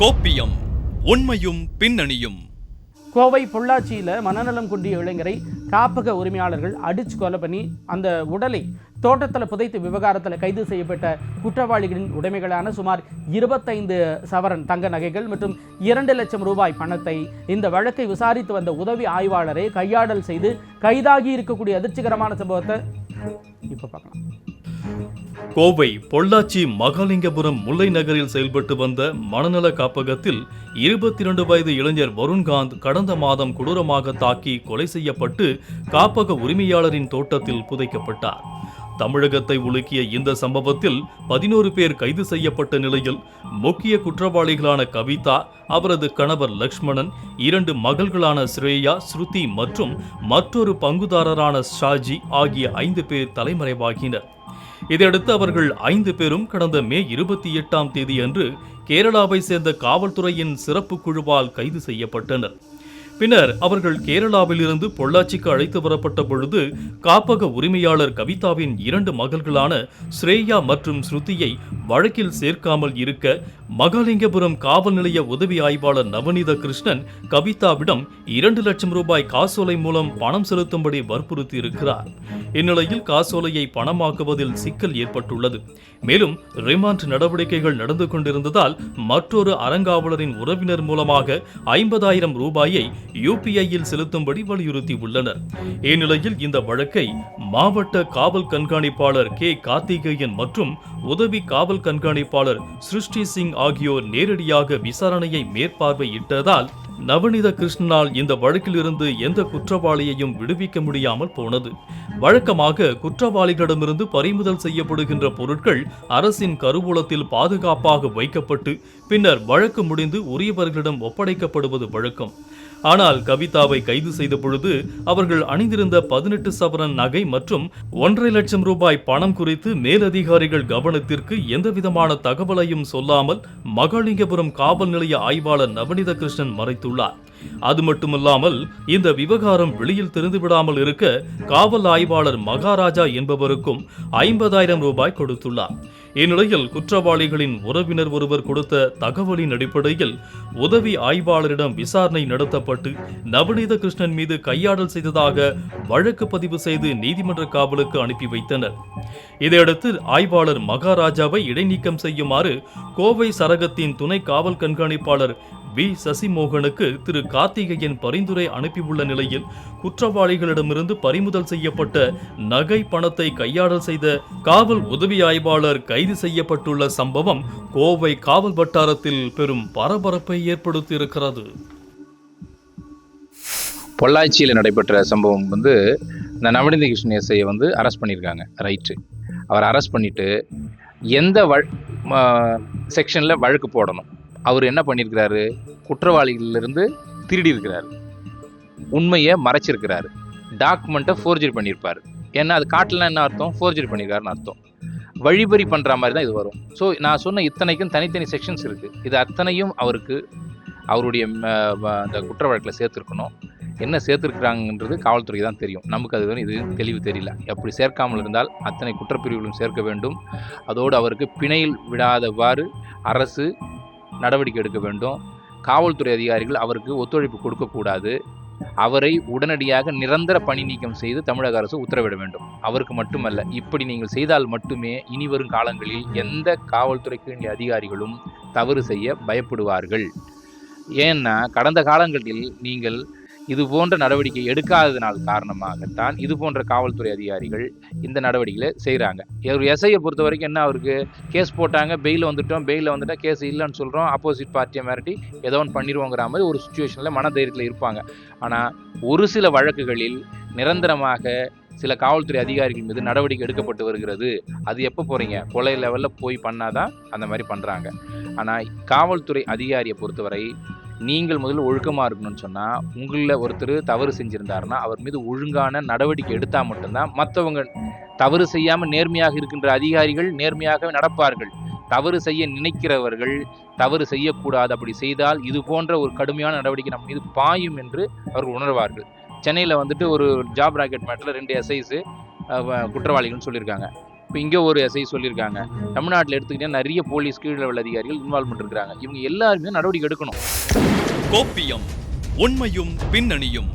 கோப்பியம் உண்மையும் பின்னணியும். கோவை பொள்ளாச்சியில் மனநலம் குன்றிய இளைஞரை காப்பக உரிமையாளர்கள் அடிச்சு கொலை பண்ணி அந்த உடலை தோட்டத்தில் புதைத்து விவகாரத்தில் கைது செய்யப்பட்ட குற்றவாளிகளின் உடைமைகளான சுமார் இருபத்தைந்து சவரன் தங்க நகைகள் மற்றும் இரண்டு லட்சம் ரூபாய் பணத்தை இந்த வழக்கை விசாரித்து வந்த உதவி ஆய்வாளரை கையாடல் செய்து கைதாகி இருக்கக்கூடிய அதிர்ச்சிகரமான சம்பவத்தை இப்போ பார்க்கலாம். கோவை பொள்ளாச்சி மகாலிங்கபுரம் முல்லை நகரில் செயல்பட்டு வந்த மனநல காப்பகத்தில் இருபத்தி இரண்டு வயது இளைஞர் வருண்காந்த் கடந்த மாதம் கொடூரமாக தாக்கி கொலை செய்யப்பட்டு காப்பக உரிமையாளரின் தோட்டத்தில் புதைக்கப்பட்டார். தமிழகத்தை உலுக்கிய இந்த சம்பவத்தில் பதினோரு பேர் கைது செய்யப்பட்ட நிலையில் முக்கிய குற்றவாளிகளான கவிதா அவரது கணவர் லக்ஷ்மணன் இரண்டு மகள்களான ஸ்ரேயா ஸ்ருதி மற்றும் மற்றொரு பங்குதாரரான ஷாஜி ஆகிய ஐந்து பேர் தலைமறைவாகினர். இதையடுத்து அவர்கள் ஐந்து பேரும் கடந்த மே இருபத்தி எட்டாம் தேதியன்று கேரளாவை சேர்ந்த காவல்துறையின் சிறப்பு குழுவால் கைது செய்யப்பட்டனர். பின்னர் அவர்கள் கேரளாவிலிருந்து பொள்ளாச்சிக்கு அழைத்து வரப்பட்ட பொழுது காப்பக உரிமையாளர் கவிதாவின் இரண்டு மகள்களான ஸ்ரேயா மற்றும் ஸ்ருதியை வழக்கில் சேர்க்காமல் இருக்க மகாலிங்கபுரம் காவல் நிலைய உதவி ஆய்வாளர் நவநீத கிருஷ்ணன் கவிதாவிடம் இரண்டு லட்சம் ரூபாய் காசோலை மூலம் பணம் செலுத்தும்படி வற்புறுத்தி இருக்கிறார் இந்நிலையில் காசோலையை பணமாக்குவதில் சிக்கல் ஏற்பட்டுள்ளது. மேலும் ரிமாண்ட் நடவடிக்கைகள் நடந்து கொண்டிருந்ததால் மற்றொரு அறங்காவலரின் உறவினர் மூலமாக ஐம்பதாயிரம் ரூபாயை யூபிஐயில் செலுத்தும்படி வலியுறுத்தி உள்ளனர். இந்நிலையில் இந்த வழக்கை மாவட்ட காவல் கண்காணிப்பாளர் கே. கார்த்திகேயன் மற்றும் உதவி காவல் கண்காணிப்பாளர் சிருஷ்டி சிங் ஆகியோர் நேரடியாக விசாரணையை மேற்பார்வையிட்டதால் நவநீத கிருஷ்ணனால் இந்த வழக்கிலிருந்து எந்த குற்றவாளியையும் விடுவிக்க முடியாமல் போனது. வழக்கமாக குற்றவாளிகளிடமிருந்து பறிமுதல் செய்யப்படுகின்ற பொருட்கள் அரசின் கருவூலத்தில் பாதுகாப்பாக வைக்கப்பட்டு பின்னர் வழக்கு முடிந்து உரியவர்களிடம் ஒப்படைக்கப்படுவது வழக்கம். ஆனால் கவிதாவை கைது செய்த பொழுது அவர்கள் அணிந்திருந்த பதினெட்டு சவரன் நகை மற்றும் ஒன்றரை லட்சம் ரூபாய் பணம் குறித்து மேலதிகாரிகள் கவனத்திற்கு எந்தவிதமான தகவலையும் சொல்லாமல் மகாலிங்கபுரம் காவல் நிலைய ஆய்வாளர் நவநீத கிருஷ்ணன் மறைத்துள்ளார். அது மட்டுமல்லாமல் இந்த விவகாரம் வெளியில் தெரிந்துவிடாமல் இருக்க காவல் ஆய்வாளர் மகாராஜா என்பவருக்கும் ஐம்பதாயிரம் ரூபாய் கொடுத்துள்ளார். இந்நிலையில் குற்றவாளிகளின் உறவினர் ஒருவர் கொடுத்த தகவலின் அடிப்படையில் உதவி ஆய்வாளரிடம் விசாரணை நடத்தப்பட்டு நவநீத கிருஷ்ணன் மீது கையாடல் செய்ததாக வழக்கு பதிவு செய்து நீதிமன்ற காவலுக்கு அனுப்பி வைத்தனர். இதையடுத்து ஆய்வாளர் மகாராஜாவை இடைநீக்கம் செய்யுமாறு கோவை சரகத்தின் துணை காவல் கண்காணிப்பாளர் வி. சசிமோகனுக்கு திரு. கார்த்திகேயன் பரிந்துரை அனுப்பியுள்ள நிலையில் குற்றவாளிகளிடமிருந்து பறிமுதல் செய்யப்பட்ட நகை பணத்தை கையாடல் செய்த காவல் உதவி ஆய்வாளர் கைது செய்யப்பட்டுள்ள சம்பவம் கோவை காவல் வட்டாரத்தில் பெரும் பரபரப்பை ஏற்படுத்தியிருக்கிறது. பொள்ளாச்சியில் நடைபெற்ற சம்பவம் வந்து இந்த நவநீத கிருஷ்ணன் எஸ்ஐயை வந்து அரெஸ்ட் பண்ணியிருக்காங்க ரைட்டு அவர் அரெஸ்ட் பண்ணிட்டு எந்த வழ் செக்ஷனில் வழக்கு போடணும். அவர் என்ன பண்ணியிருக்கிறாரு? குற்றவாளிகளிலிருந்து திருடியிருக்கிறார். உண்மையை மறைச்சிருக்கிறார். டாக்குமெண்ட்டை ஃபோர்ஜரி பண்ணியிருப்பார். ஏன்னா அது காட்டலாம் என்ன அர்த்தம்? ஃபோர்ஜரி பண்ணியிருக்காருன்னு அர்த்தம். வழிபறி பண்ணுற மாதிரி தான் இது வரும். ஸோ நான் சொன்ன இத்தனைக்கும் தனித்தனி செக்ஷன்ஸ் இருக்குது இது அத்தனையும் அவருக்கு அவருடைய அந்த குற்ற வழக்கில் சேர்த்துருக்கணும். என்ன சேர்த்துருக்குறாங்கன்றது காவல்துறைக்கு தான் தெரியும். நமக்கு அது வந்து இது தெளிவு தெரியல. அப்படி சேர்க்காமல் இருந்தால் அத்தனை குற்றப்பிரிவுகளும் சேர்க்க வேண்டும். அதோடு அவருக்கு பிணையில் விடாதவாறு அரசு நடவடிக்கை எடுக்க வேண்டும். காவல்துறை அதிகாரிகள் அவருக்கு ஒத்துழைப்பு கொடுக்கக்கூடாது. அவரை உடனடியாக நிரந்தர பணி நீக்கம் செய்து தமிழக அரசு உத்தரவிட வேண்டும். அவருக்கு மட்டுமல்ல இப்படி நீங்கள் செய்தால் மட்டுமே இனி வரும் காலங்களில் எந்த காவல்துறைக்கு வேண்டிய அதிகாரிகளும் தவறு செய்ய பயப்படுவார்கள். ஏன்னா கடந்த காலங்களில் நீங்கள் இது போன்ற நடவடிக்கை எடுக்காததனால் காரணமாகத்தான் இது போன்ற காவல்துறை அதிகாரிகள் இந்த நடவடிக்கைகளை செய்கிறாங்க ஒரு எஸ்ஐயை பொறுத்த வரைக்கும் என்ன அவருக்கு? கேஸ் போட்டாங்க பெயில் வந்துட்டோம். பெயிலில் வந்துட்டா கேஸ் இல்லைன்னு சொல்கிறோம் ஆப்போசிட் பார்ட்டியை மிரட்டி ஏதோ ஒன்று பண்ணிடுவோங்கிற மாதிரி ஒரு சுச்சுவேஷனில் மனதைரியத்தில் இருப்பாங்க. ஆனால் ஒரு சில வழக்குகளில் நிரந்தரமாக சில காவல்துறை அதிகாரிகள் மீது நடவடிக்கை எடுக்கப்பட்டு வருகிறது. அது எப்போ போகிறீங்க கொலை லெவலில் போய் பண்ணாதான் அந்த மாதிரி பண்ணுறாங்க ஆனால் காவல்துறை அதிகாரியை பொறுத்தவரை நீங்கள் முதல்ல ஒழுக்கமாக இருக்கணும்னு சொன்னால் உங்களில் ஒருத்தர் தவறு செஞ்சுருந்தாருன்னா அவர் மீது ஒழுங்கான நடவடிக்கை எடுத்தால் மட்டும்தான் மற்றவங்க தவறு செய்யாமல் நேர்மையாக இருக்கின்ற அதிகாரிகள் நேர்மையாக நடப்பார்கள். தவறு செய்ய நினைக்கிறவர்கள் தவறு செய்யக்கூடாது. அப்படி செய்தால் இது போன்ற ஒரு கடுமையான நடவடிக்கை நம்ம மீது பாயும் என்று அவர்கள் உணர்வார்கள். சென்னையில் வந்துட்டு ஒரு ஜாப் ராக்கெட் மேட்டில் ரெண்டு எஸ்ஐஸு குற்றவாளிகள்னு சொல்லியிருக்காங்க. இப்போ இங்கே ஒரு எஸ்ஐ சொல்லியிருக்காங்க. தமிழ்நாட்டில் எடுத்துக்கிட்டீங்கன்னா நிறைய போலீஸ் கீழ் லெவல் அதிகாரிகள் இன்வால்வ்மெண்ட் இருக்கிறாங்க. இவங்க எல்லாருமே நடவடிக்கை எடுக்கணும். கோப்பியம் உண்மையும் பின்னணியும்.